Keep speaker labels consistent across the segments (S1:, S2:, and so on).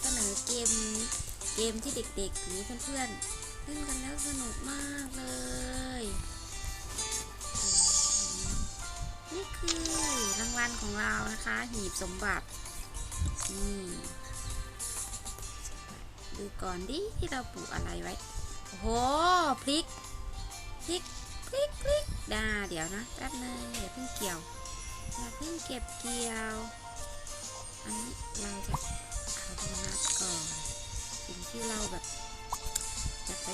S1: เสนอเกมเกมที่เด็กๆหรือเพื่อนๆเล่นกันแล้วสนุกมากเลย นี่คือรางวัลของเรานะคะ หีบสมบัตินี่ดูก่อนดิที่เราปลูกอะไรไว้โอ้โหพริกพริกพริกพริกดาเดี๋ยวนะแป๊บนึงอย่าเพิ่งเกี่ยวอย่าเพิ่งเก็บเกี่ยว อันนี้เราจะ ก่อน สิ่งที่เราแบบจะไป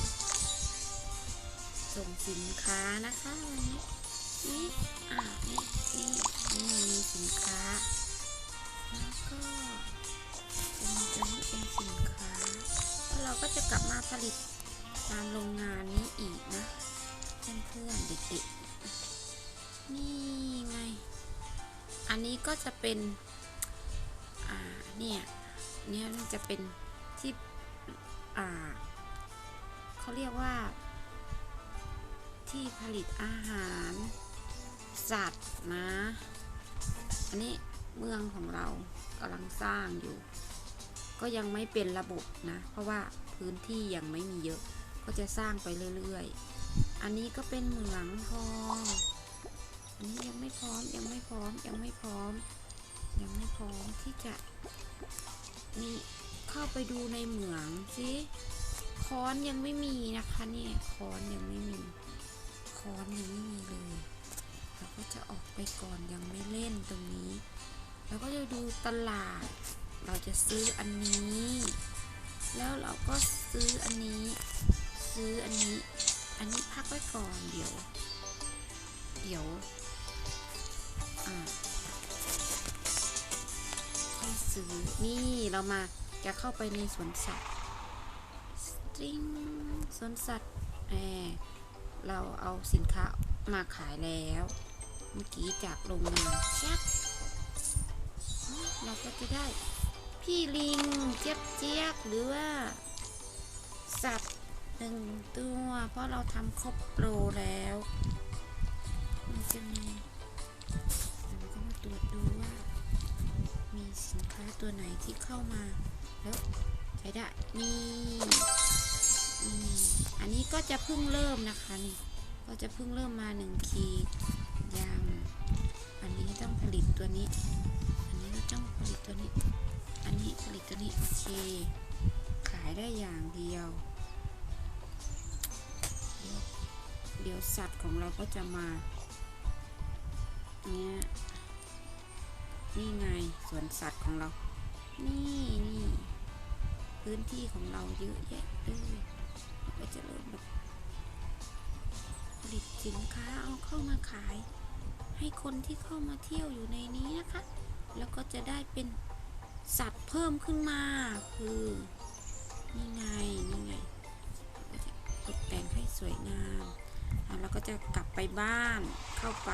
S1: ส่งสินค้านะคะวันนี้นี่อ่านี่นี่นี่มีสินค้า แล้วก็เป็นตัวนี้เป็นสินค้าแล้วเราก็จะกลับมาผลิตตามโรงงานนี้อีกนะเพื่อนๆเด็กๆนี่ไง อันนี้ก็จะเป็น อ่าเนี่ย เนี่ยมันจะเป็นที่อ่าเขาเรียกว่า ที่ผลิตอาหารสัตว์นะ อันนี้เมืองของเรากำลังสร้างอยู่ ก็ยังไม่เป็นระบบนะ เพราะว่าพื้นที่ยังไม่มีเยอะ ก็จะสร้างไปเรื่อยๆ อันนี้ก็เป็นเหมืองทอง อันนี้ยังไม่พร้อมยังไม่พร้อมยังไม่พร้อม ยังไม่พร้อมที่จะ นี่เข้าไปดูในเหมืองสิค้อนยังไม่มีนะคะเนี่ยค้อนยังไม่มีค้อนยังไม่มีเลยเราก็จะออกไปก่อนยังไม่เล่นตรงนี้แล้วก็จะดูตลาด เราจะซื้ออันนี้ แล้วเราก็ซื้ออันนี้ ซื้ออันนี้ อันนี้พักไว้ก่อนเดี๋ยว เดี๋ยว อ่า ค่อยซื้อนี่เรามาจะเข้าไปในสวนสัตว์สตริงสวนสัตว์แหมเราเอาสินค้ามาขายแล้ว เมื่อกี้จากโรงงานชักเราก็จะได้ พี่ลิงเจี๊ยบเจี๊ยบหรือว่า สัตว์หนึ่งตัว เพราะเราทำครบโปรแล้ว มันจะมีเราก็มาตรวจดู ตัวไหนที่เข้ามาแล้วใช้ได้นี่อันนี้ก็จะเพิ่งเริ่มนะคะนี่ก็จะเพิ่งเริ่มมาหนึ่งขีดยังอันนี้ต้องผลิตตัวนี้ อันนี้ก็ต้องผลิตตัวนี้ อันนี้ผลิตตัวนี้โอเคขายได้อย่างเดียว เดี๋ยวสัตว์ของเราก็จะมาเนี่ยนี่ไง สวนสัตว์ของเรา นี่นี่พื้นที่ของเราเยอะแยะเลยก็จะเริ่มแบบผลิตสินค้าเอาเข้ามาขาย ให้คนที่เข้ามาเที่ยวอยู่ในนี้นะคะ แล้วก็จะได้เป็นสัตว์เพิ่มขึ้นมาคือนี่ไงนี่ไงก็จะตกแต่งให้สวยงามอะเราก็จะกลับไปบ้านเข้าไป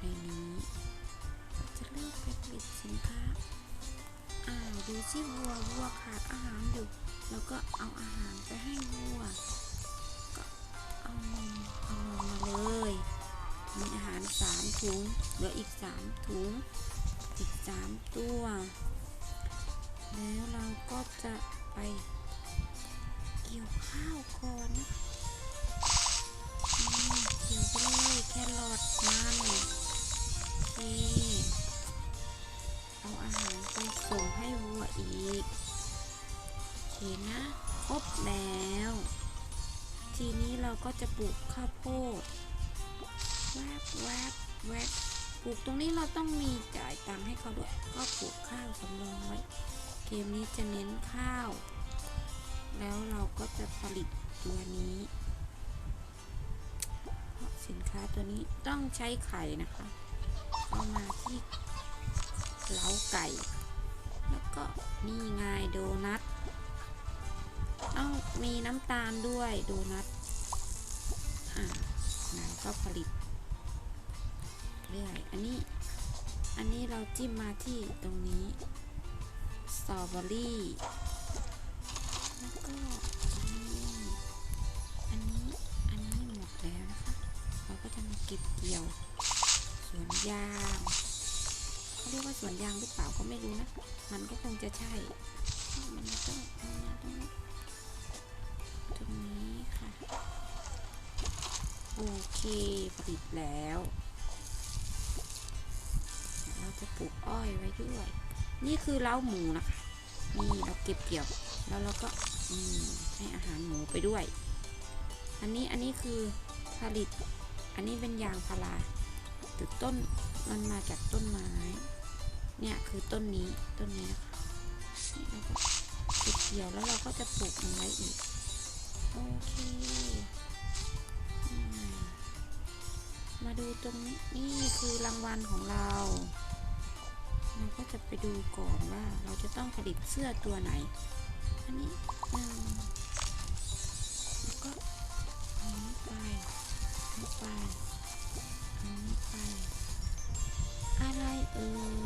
S1: ในนี้ จะเริ่มไปผลิตสินค้าอ้าวดูสิวัววัวขาดอาหารอยู่ แล้วก็เอาอาหารไปให้วัว ก็เอานมเอานมมาเลย มีอาหารสามถุงเหลืออีกสามถุง อีกสามตัว แล้วเราก็จะไปเกี่ยวข้าวก่อนนะ อีกโอเคนะครบแล้ว ทีนี้เราก็จะปลูกข้าวโพดแวบแวบแวบปลูกตรงนี้เราต้องมีจ่ายตังค์ให้เขาด้วย ก็ปลูกข้าวสำรองไว้ เกมนี้จะเน้นข้าว แล้วเราก็จะผลิตตัวนี้สินค้าตัวนี้ต้องใช้ไข่นะคะเข้ามาที่เล้าไก่ แล้วก็นี่ไงโดนัทเอ้ามีน้ำตาลด้วยโดนัทอ่าเราก็ผลิตเรื่อยอันนี้ อันนี้เราจิ้มมาที่ตรงนี้สตรอเบอรี่แล้วก็อันนี้อันนี้หมดแล้วนะคะ เราก็จะมาเก็บเกี่ยวสวนยาง เขาเรียกว่าสวนยางหรือเปล่าก็ไม่รู้นะ มันก็คงจะใช่ มันต้องเอามาตรงนี้ตรงนี้ค่ะ โอเคผลิตแล้ว เราจะปลูกอ้อยไว้ด้วย นี่คือเล้าหมูนะคะ นี่เราเก็บเกี่ยว แล้วเราก็ให้อาหารหมูไปด้วย อันนี้อันนี้คือผลิต อันนี้เป็นยางพาราต้นมันมาจากต้นไม้ เนี่ยคือต้นนี้ต้นนี้นะคะนี่เราก็เก็บเกี่ยวแล้วเราก็จะปลูกมันไว้อีก โอเคมมาดูตรงนี้นี่คือรางวัลของเราเราก็จะไปดูก่อนว่าเราจะต้องผลิตเสื้อตัวไหน อันนี้หนึ่งแล้วก็อันนี้ไปอันนี้ไปอันนี้ไป อะไรเอ่ย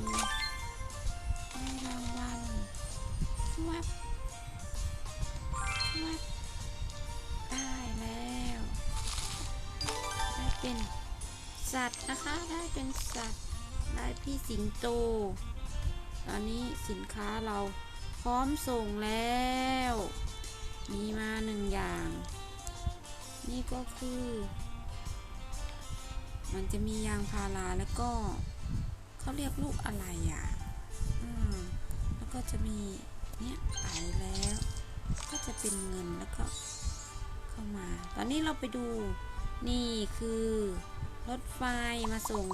S1: สัตว์นะคะ ได้เป็นสัตว์ ได้พี่สิงโต ตอนนี้สินค้าเราพร้อมส่งแล้ว มีมาหนึ่งอย่าง นี่ก็คือ มันจะมียางพาราแล้วก็เขาเรียกลูกอะไรอะแล้วก็จะมีเนี่ยไปแล้ว ก็จะเป็นเงินแล้วก็เข้ามา ตอนนี้เราไปดูนี่คือ รถไฟมาส่ง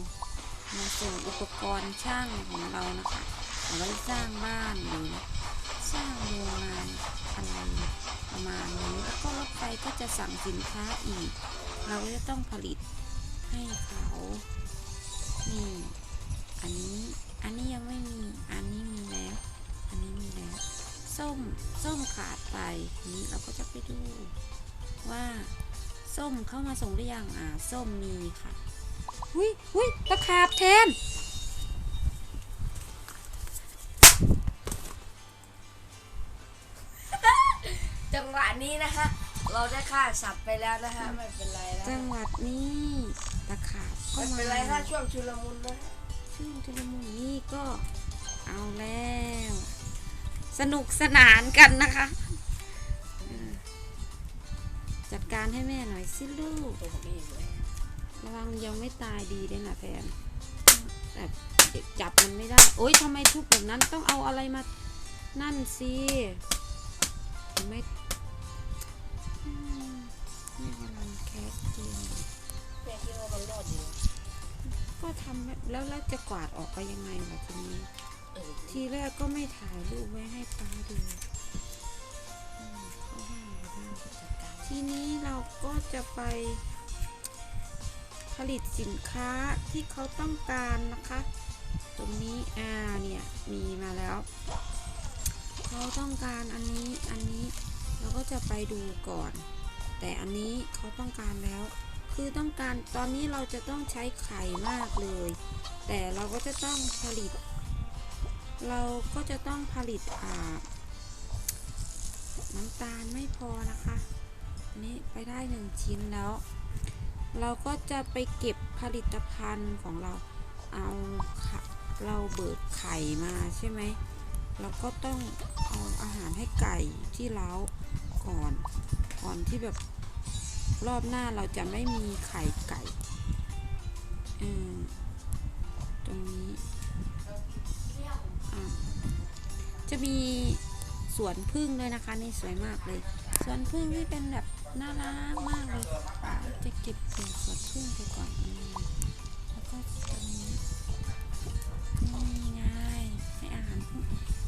S1: มาส่งอุปกรณ์ช่างของเรานะคะเอาไว้สร้างบ้านหรือสร้างโรงงานอะไรประมาณนี้แล้วก็รถไฟก็จะสั่งสินค้าอีก เราก็จะต้องผลิตให้เขานี่อันนี้อันนี้ยังไม่มีอันนี้มีแล้วอันนี้มีแล้วส้มส้มขาดไปนี้เราก็จะไปดูว่าส้มเข้ามาส่งหรือยังอ่าส้มมีค่ะ หุยหุยตะขาบแทน
S2: จังหวะนี้นะฮะ เราได้ค่าสับไปแล้วนะฮะ ไม่เป็นไรนะ
S1: จังหวัดนี้ตะขาบก็
S2: ไม่
S1: มา
S2: เป็นไรค่ะช่วงชุลมุนนะฮะ
S1: ชื่อจุลมุนนี่ก็เอาแล้ว สนุกสนานกันนะคะอ่าจัดการให้แม่หน่อยสิลูก
S2: ตรงนี้เลย
S1: ระวังยังไม่ตายดีเลยนะแฟนแต่จับมันไม่ได้ โอ๊ยทำไมทุบแบบนั้นต้องเอาอะไรมา นั่นสิไม่ไม่กำลังแคสเกม
S2: แม่คิดว่ามันรอดอยู่
S1: ก็ทำแบบแล้วแล้วจะกวาดออกไปยังไงล่ะทีนี้ ทีแรกก็ไม่ถ่ายรูปไว้ให้ป้าดูทีนี้เราก็จะไป ผลิตสินค้าที่เขาต้องการนะคะ ตรงนี้อ่าเนี่ยมีมาแล้วเขาต้องการอันนี้อันนี้เราก็จะไปดูก่อน แต่อันนี้เขาต้องการแล้ว คือต้องการตอนนี้เราจะต้องใช้ไข่มากเลย แต่เราก็จะต้องผลิต เราก็จะต้องผลิตอ่าน้ำตาลไม่พอนะคะ อันนี้ไปได้หนึ่งชิ้นแล้ว เราก็จะไปเก็บผลิตภัณฑ์ของเราเอาเราเบิดไข่มาใช่ไหมเราก็ต้องเอาอาหารให้ไก่ที่เล้าก่อน ก่อนที่แบบรอบหน้าเราจะไม่มีไข่ไก่อตรงนี้จะมีสวนพึ่งด้วยนะคะนี่สวยมากเลย สวนพึ่งที่เป็นแบบ น่ารักมากเลยจะเก็บเกี่ยวสวนพึ่งไปก่อนอแล้วก็ตรงนี้นี่ไงให้อาหารพึ่ง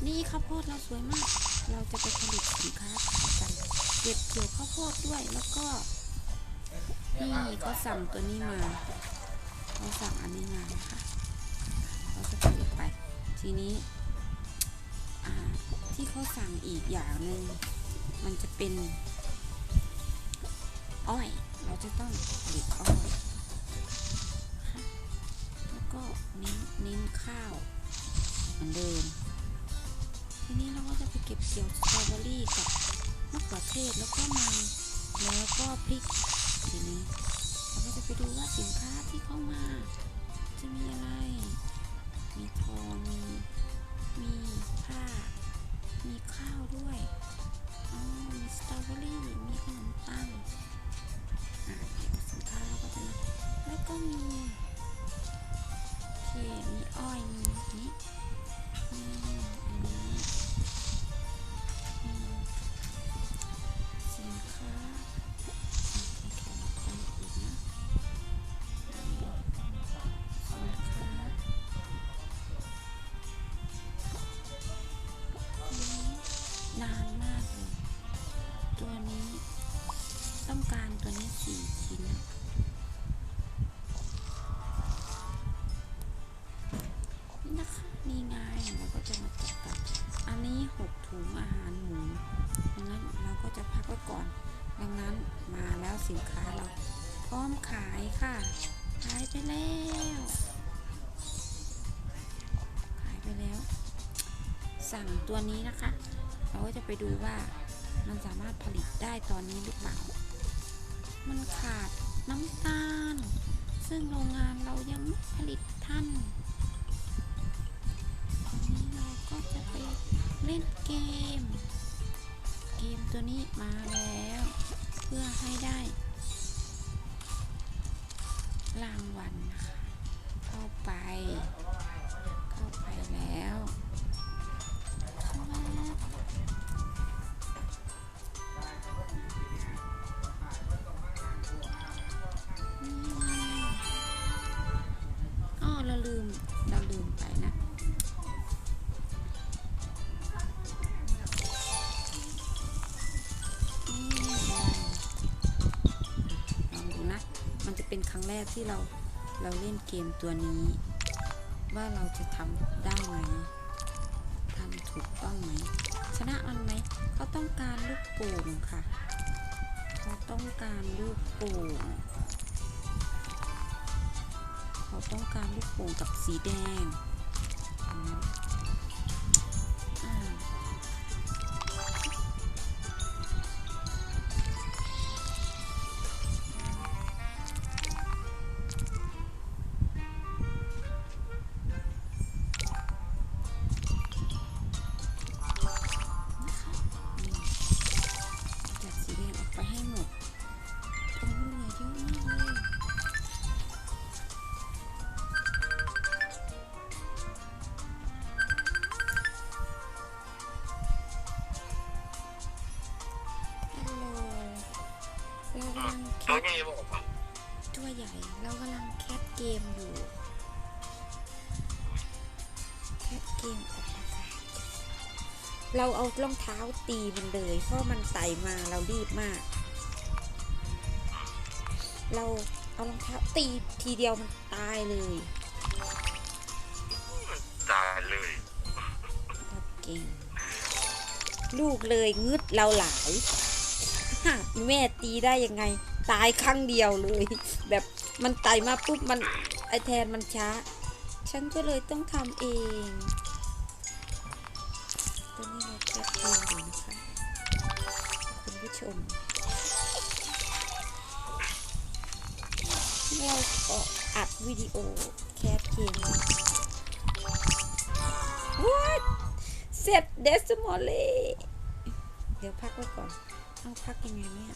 S1: นี่ข้าวโพดเราสวยมาก เราจะไปผลิตสินค้าขายกันเก็บเกี่ยวข้าวโพดด้วยแล้วก็นี่เขาสั่งตัวนี้มาเขาสั่งอันนี้มานะคะเราจะผลิตไป ทีนี้ที่เขาสั่งอีกอย่างหนึ่งมันจะเป็น อ้อย เราจะต้องผลิตอ้อยแล้วก็เน้นเน้นข้าวเหมือนเดิม ทีนี้เราก็จะไปเก็บเกี่ยวสตรอเบอรี่กับมะเขือเทศแล้วก็มันแล้วก็พริกทีนี้เราก็จะไปดูว่าสินค้าที่เข้ามา จะมีอะไร มีทองมีมีผ้า ก่อน ดังนั้นมาแล้วสินค้าเราพร้อมขายค่ะ ขายไปแล้ว ขายไปแล้ว สั่งตัวนี้นะคะ เราก็จะไปดูว่ามันสามารถผลิตได้ตอนนี้หรือเปล่า มันขาดน้ำตาล ซึ่งโรงงานเรายังไม่ผลิตทันตอนนี้เราก็จะไปเล่นเกม ตัวนี้มาแล้ว เพื่อให้ได้ รางวัลนะคะ เข้าไป เข้าไปแล้วอ้อเราลืม เราลืมไปนะ แรกที่เราเราเล่นเกมตัวนี้ ว่าเราจะทำได้ไหมทำถูกต้องไหม ชนะมันไหมเขาต้องการลูกโป่งค่ะเขาต้องการลูกโป่งเขาต้องการลูกโป่งกับสีแดง เราเอารองเท้าตีมันเลย เพราะมันไต่มาเรารีบมาก เราเอารองเท้าตีทีเดียวมันตายเลย
S3: ตายเลย
S1: เราเก่งลูกเลยงึดเราหลายหากแม่ตีได้ยังไง ตายครั้งเดียวเลย แบบมันไต่มาปุ๊บมันไอแทนมันช้า ฉันก็เลยต้องทำเองต อนนี้เราแคปเกมอยู่นะคะ คุณผู้ชมเราก็อัดวิดีโอแคปเกม What เสร็จเดสมอลเล่เดี๋ยวพักไว้ก่อน เอาพักยังไงเนี่ย